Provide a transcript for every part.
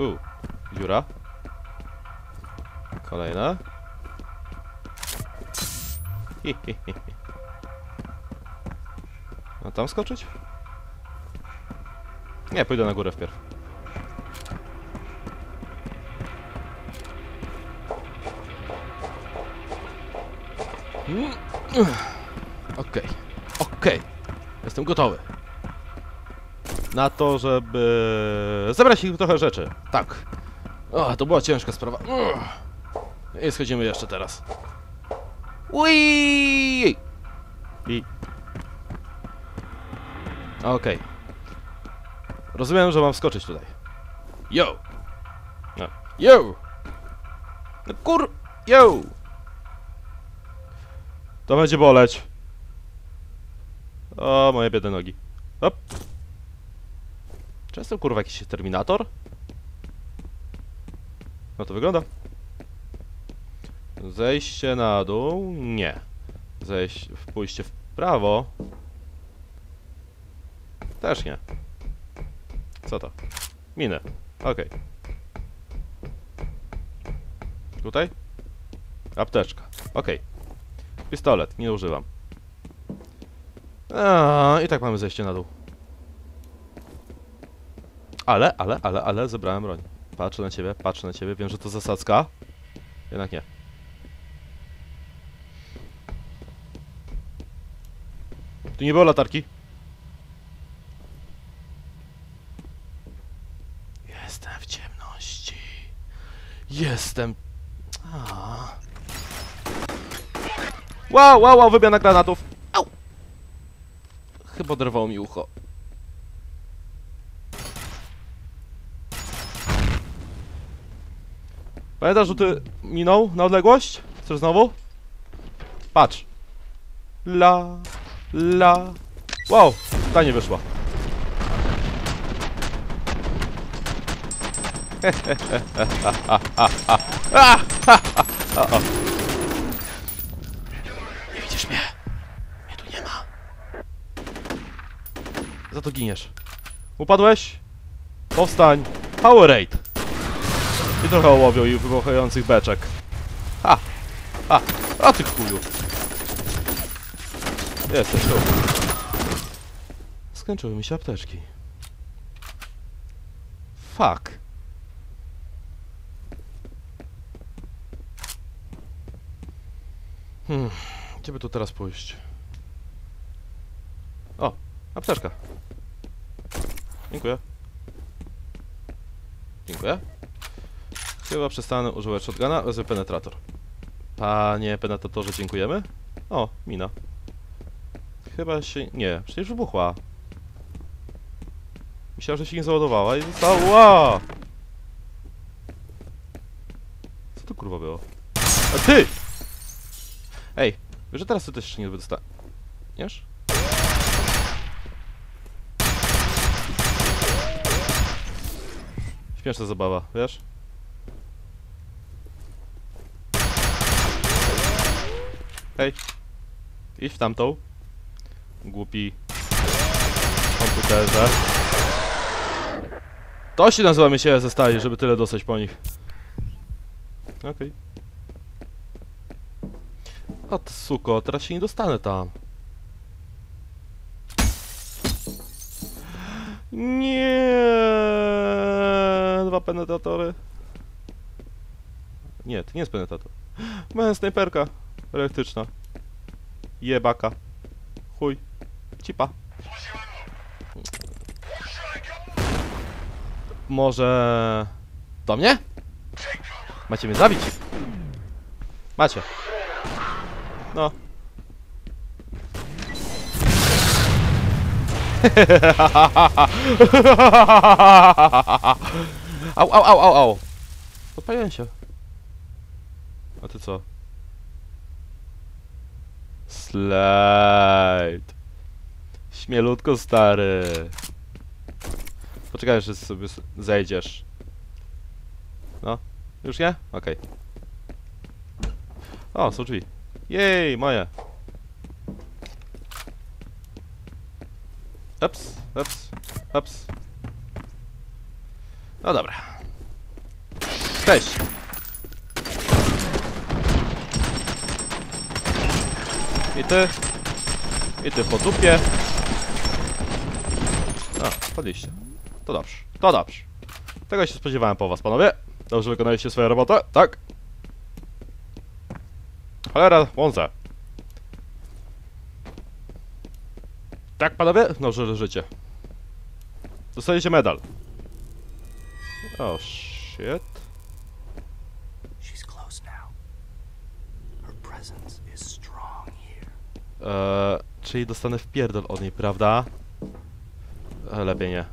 U, dziura. Kolejna. Hi, hi, hi. A tam skoczyć? Nie, pójdę na górę wpierw. Mm. Okej, okej. Jestem gotowy. Na to, żeby zebrać ich trochę rzeczy. Tak. O, to była ciężka sprawa. I schodzimy jeszcze teraz. Ui! I... Okej. Rozumiem, że mam skoczyć tutaj. Yo! No. Yo! No kur... Yo! To będzie boleć. O, moje biedne nogi. Hop. Czy jestem kurwa jakiś terminator? No to wygląda. Zejście na dół? Nie. Zejść, pójście w prawo? Też nie. Co to? Minę. Okej. Tutaj? Apteczka. Okej. Pistolet. Nie używam. A, I tak mamy zejście na dół. Ale, ale, ale, ale zebrałem broń. Patrzę na ciebie, patrzę na ciebie. Wiem, że to zasadzka. Jednak nie. Tu nie było latarki. Jestem w ciemności. Jestem. A. Wow, wow, wow, wymiana granatów. Au. Chyba oderwało mi ucho. Pamiętasz, że ty minął na odległość? Chcesz znowu? Patrz. La, la. Wow, ta nie wyszła. Nie widzisz mnie? Mnie tu nie ma. Za to giniesz. Upadłeś? Powstań. Powerade. I trochę ołowią i wybuchających beczek. Ha! Ha! A ty chuju! Jesteś tu. Skończyły mi się apteczki. Fuck. Hmm, gdzie by tu teraz pójść? O, apteczka. Dziękuję. Dziękuję. Chyba przestanę używać shotguna, wezmę penetrator. Panie penetratorze, dziękujemy. O, mina. Chyba się... nie, przecież wybuchła. Myślałem, że się nie załadowała i została. Co to kurwa było? A ty! Ej, wiesz, że teraz ty też jeszcze nie dostaniesz? Śmieszna zabawa, wiesz? Hej. Idź w tamtą. Głupi komputerze. To się nazywa się ze stali, żeby tyle dostać po nich. Okej. O ty suko, teraz się nie dostanę tam. Nie, Dwa penetratory. Nie, to nie jest penetrator. Moja snajperka elektryczna. Jebaka. Chuj. Cipa. Może... Do mnie? Macie mnie zabić? Macie. No. au, au, au, au, au. Podpaliłem się. A ty co? Slide. Śmielutko stary. Poczekaj, że sobie zejdziesz. No. Już nie? Okej. O, są drzwi. Jej, moje. Ups, ups, ups. No dobra. Cześć! I ty. I ty po dupie. A, padliście. To dobrze. To dobrze. Tego się spodziewałem po was, panowie. Dobrze wykonaliście swoją robotę, tak? Cholera, łące. Tak, panowie? Dobrze leżycie. Dostajecie medal. O, shit. Eee, czyli dostanę wpierdol od niej, prawda? E, lepiej nie.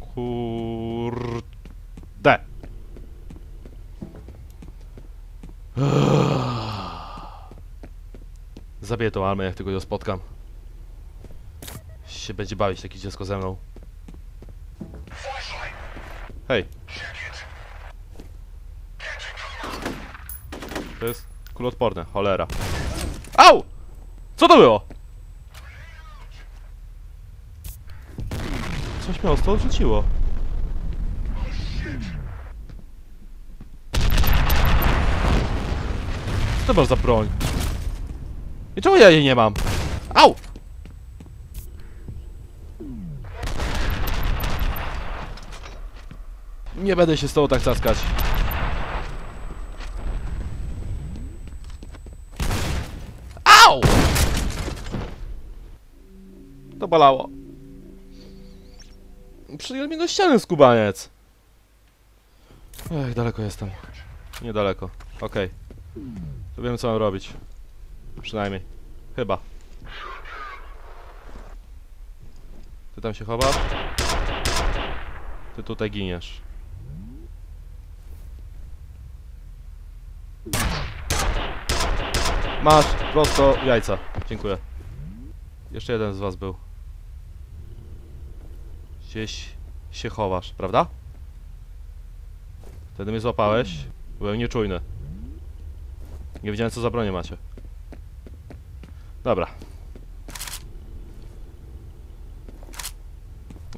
Kurde. Zabiję tą almę, jak tylko ją spotkam. Się będzie bawić takie dziecko ze mną. Hej. To jest kuloodporne, cholera. Au! Co to było? Coś mnie ostro odrzuciło. Co to masz za broń? I czemu ja jej nie mam? Au! Nie będę się z tobą tak caskać. Au! To bolało. Przyjął mnie do ściany skubaniec. Ech, daleko jestem. Niedaleko. Okej. To wiem co mam robić. Przynajmniej. Chyba. Ty tam się chowasz? Ty tutaj giniesz. Masz prosto jajca. Dziękuję. Jeszcze jeden z was był. Gdzieś się chowasz, prawda? Wtedy mnie złapałeś. Byłem nieczujny. Nie wiedziałem co za bronię macie. Dobra.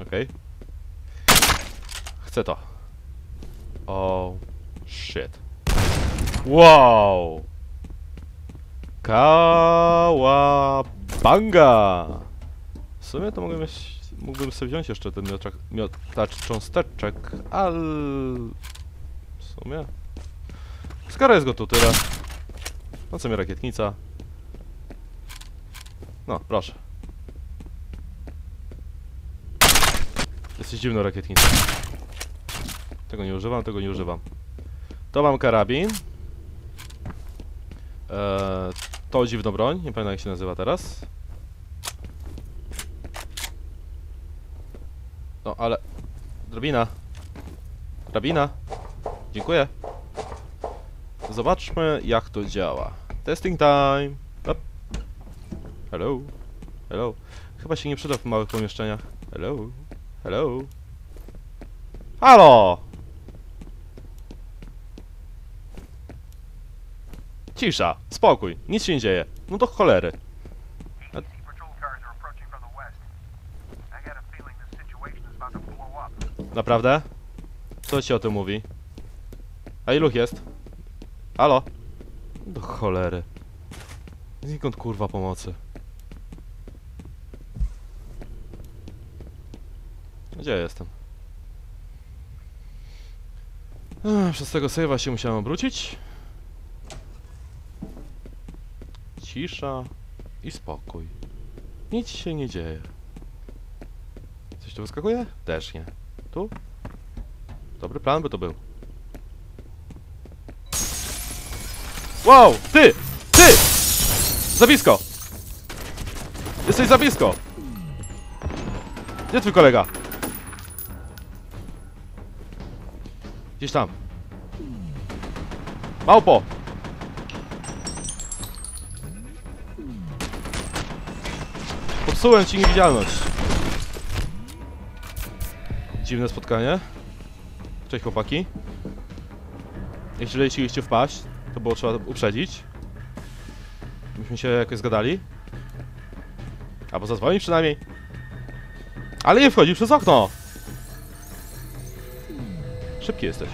Okej. Chcę to. Oh shit. Wow! Kałabanga! W sumie to mogłem, mieć, mógłbym sobie wziąć jeszcze ten miotacz, miotacz cząsteczek, ale... W sumie... Skoro jest go tu tyle. No co mi rakietnica? No, proszę. Jesteś dziwną rakietnicą. Tego nie używam, tego nie używam. To mam karabin. Eee, to dziwną broń, nie pamiętam jak się nazywa teraz. No, ale... Drabina. Drabina. Dziękuję. Zobaczmy jak to działa. Testing time. Up. Hello. Hello. Chyba się nie przyda w małych pomieszczeniach. Hello. Hello. Halo! Cisza, spokój, nic się nie dzieje. No do cholery. Naprawdę? Co ci o tym mówi? A ilu jest? Halo? Do cholery. Znikąd kurwa pomocy. Gdzie ja jestem? Ech, Przez tego save'a się musiałem obrócić. Cisza i spokój. Nic się nie dzieje. Coś tu wyskakuje? Też nie. Tu? Dobry plan by to był. Wow! Ty! Ty! Za blisko! Jesteś za blisko! Gdzie twój kolega? Gdzieś tam. Małpo! Popsułem ci niewidzialność. Dziwne spotkanie. Cześć chłopaki. Jeżeli chcieliście wpaść, to było trzeba uprzedzić. Myśmy się jakoś zgadali. Albo zadzwonić przynajmniej. Ale nie wchodzi przez okno! Szybki jesteś.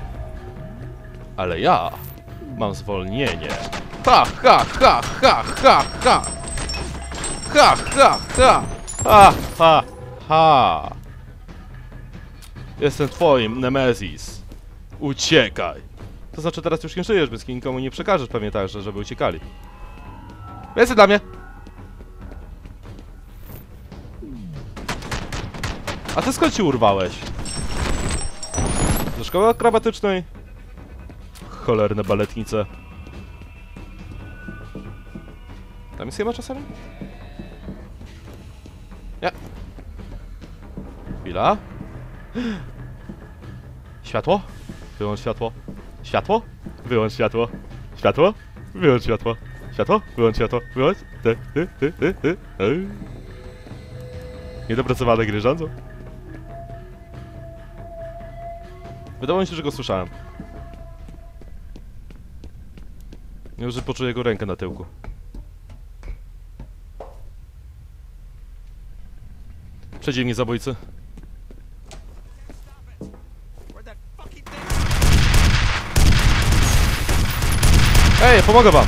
Ale ja mam zwolnienie. Ha, ha, ha, ha, ha, ha. Ha, ha, ha. Ha, ha, ha. Jestem twoim Nemesis. Uciekaj. To znaczy teraz już nie żyjesz, więc nikomu nie przekażesz pewnie tak, że żeby uciekali. Więcej dla mnie. A ty skąd się urwałeś? Do szkoły akrobatycznej? Cholerne baletnice. Tam jest chyba czasami? Nie. Chwila. Światło? Wyłącz światło. Światło? Wyłącz światło. Światło? Wyłącz światło. Światło? Wyłącz światło. Wyłącz. Ty, ty, ty, ty, ty. Ej. Niedopracowane gry rządzą. Wydawało mi się, że go słyszałem. Już, że poczuję jego rękę na tyłku. Przedziemni zabójcy. Ej, pomogę wam!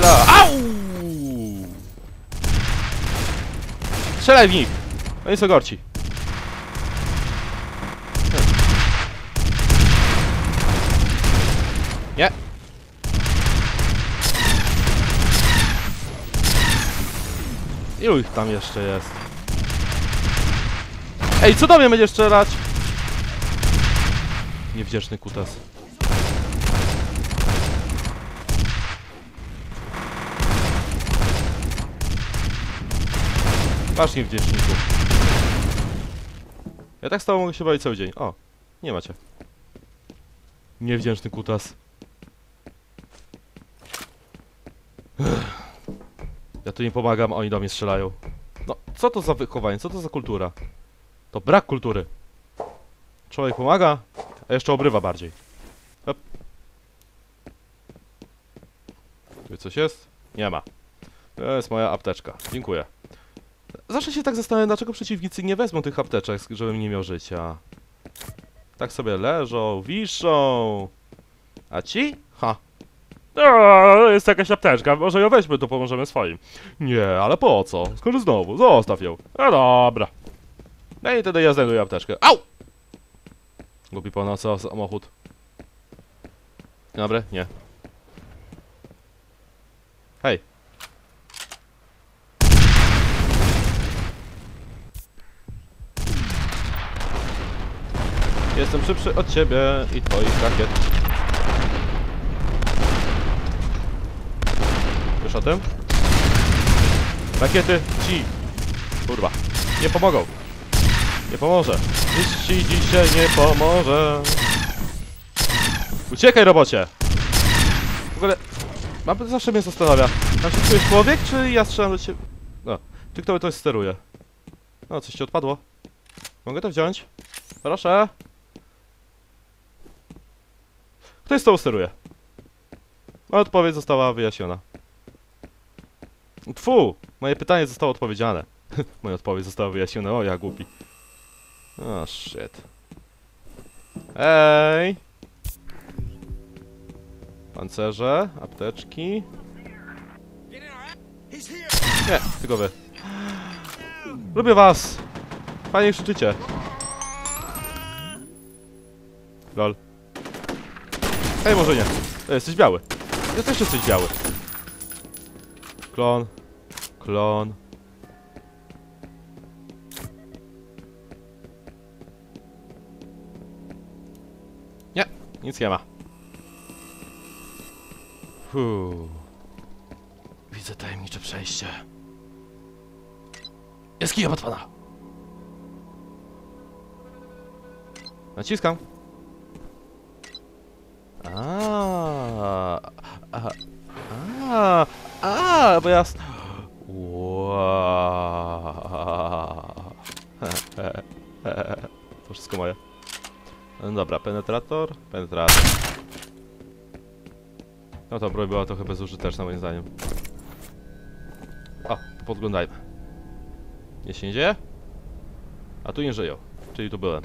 La. Au! Strzelaj w nich! Oni są gorci. Nie. Ilu ich tam jeszcze jest? Ej, co do mnie będziesz strzelać? Niewdzięczny kutas. Masz niewdzięczników. Ja tak z tobą mogę się bawić cały dzień. O, nie macie. Niewdzięczny kutas. Ja tu nie pomagam, oni do mnie strzelają. No, co to za wychowanie, co to za kultura? To brak kultury. Człowiek pomaga, a jeszcze obrywa bardziej. Hop. Tu coś jest? Nie ma. To jest moja apteczka. Dziękuję. Zawsze się tak zastanawiam, dlaczego przeciwnicy nie wezmą tych apteczek, żebym nie miał życia. Tak sobie leżą, wiszą. A ci? Ha. O, jest jakaś apteczka, może ją weźmy, to pomożemy swoim. Nie, ale po co? Skoro znowu, zostaw ją. No dobra. No i wtedy ja znajduję apteczkę. Au! Głupi po nas samochód. Dobre? Nie. Hej. Jestem szybszy od ciebie i twoich rakiet. Wiesz o tym? Rakiety ci! Kurwa. Nie pomogą. Nie pomoże. Nic ci dzisiaj nie pomoże. Uciekaj, robocie! W ogóle... Mam, zawsze mnie zastanawia. Tam się czujesz człowiek, czy ja strzelam do ciebie? No. Czy kto to steruje? No, coś ci odpadło. Mogę to wziąć? Proszę. Kto jest to steruje? Odpowiedź została wyjaśniona. Tfu! Moje pytanie zostało odpowiedziane. Moja odpowiedź została wyjaśniona. O, ja głupi. O, shit. Ej! Pancerze, apteczki. Nie, tylko wy. Lubię was! Fajnie krzyczycie. Lol. Ej, może nie. Ej, jesteś biały. Ja też jesteś biały. Klon. Klon. Nic nie ma. Fuh. Widzę tajemnicze przejście. Jaskinia Batmana. Naciskam. A, a, a, a, bo ja... s- Wow. To wszystko moje. No dobra, penetrator, penetrator. No to broń była trochę bezużyteczna moim zdaniem. O, podglądajmy. Nie się dzieje? A tu nie żyją. Czyli tu byłem.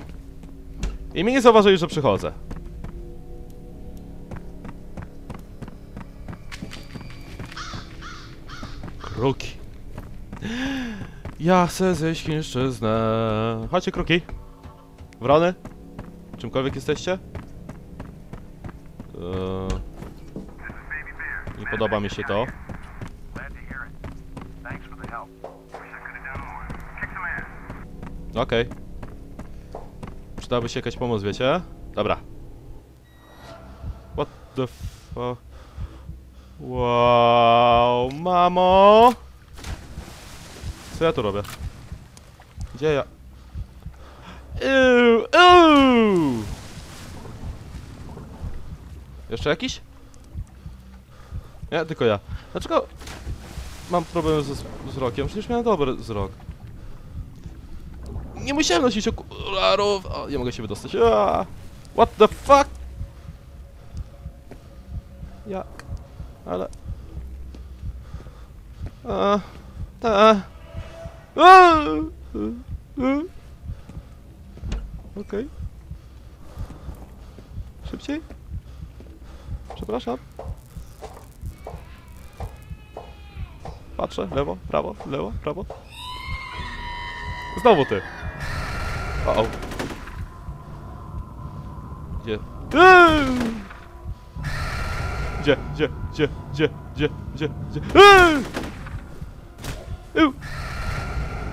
I mnie nie zauważyli, że przychodzę. Kruki. Ja chcę zejść chińszczyznę. Chodźcie, kruki. Wrony? czymkolwiek jesteście? Eee, nie podoba mi się to. Okej. Okay. Przydałaby się jakaś pomoc, wiecie? Dobra. What the fuck? Wow, mamo! Co ja tu robię? Gdzie ja? Ew, ew! Jeszcze jakiś? Nie, tylko ja. Dlaczego mam problem ze wzrokiem? Przecież miałem dobry wzrok. Nie musiałem nosić okularów. O, nie mogę się wydostać. Aaa! What the fuck? Ja. Ale. A. Ta. A. A. Okej. Szybciej? Przepraszam. Patrzę, lewo, prawo, lewo, prawo. Znowu ty. O, o. Gdzie? Eee! Gdzie, gdzie, gdzie, gdzie, gdzie, gdzie, gdzie? Eee! Eee!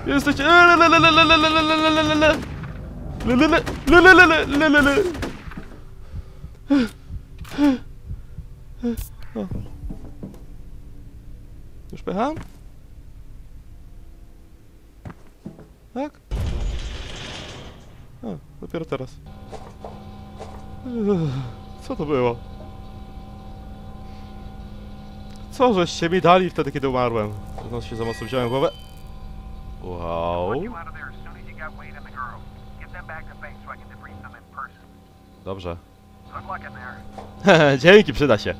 Jesteście... Eee, Lelele, lelele, lelele. O. Już pecham? Tak? A, dopiero teraz. Co to było? Co żeście mi dali wtedy, kiedy umarłem? Teraz się za mocno wziąłem głowę. Wow. Dobrze. Dzięki, przyda się.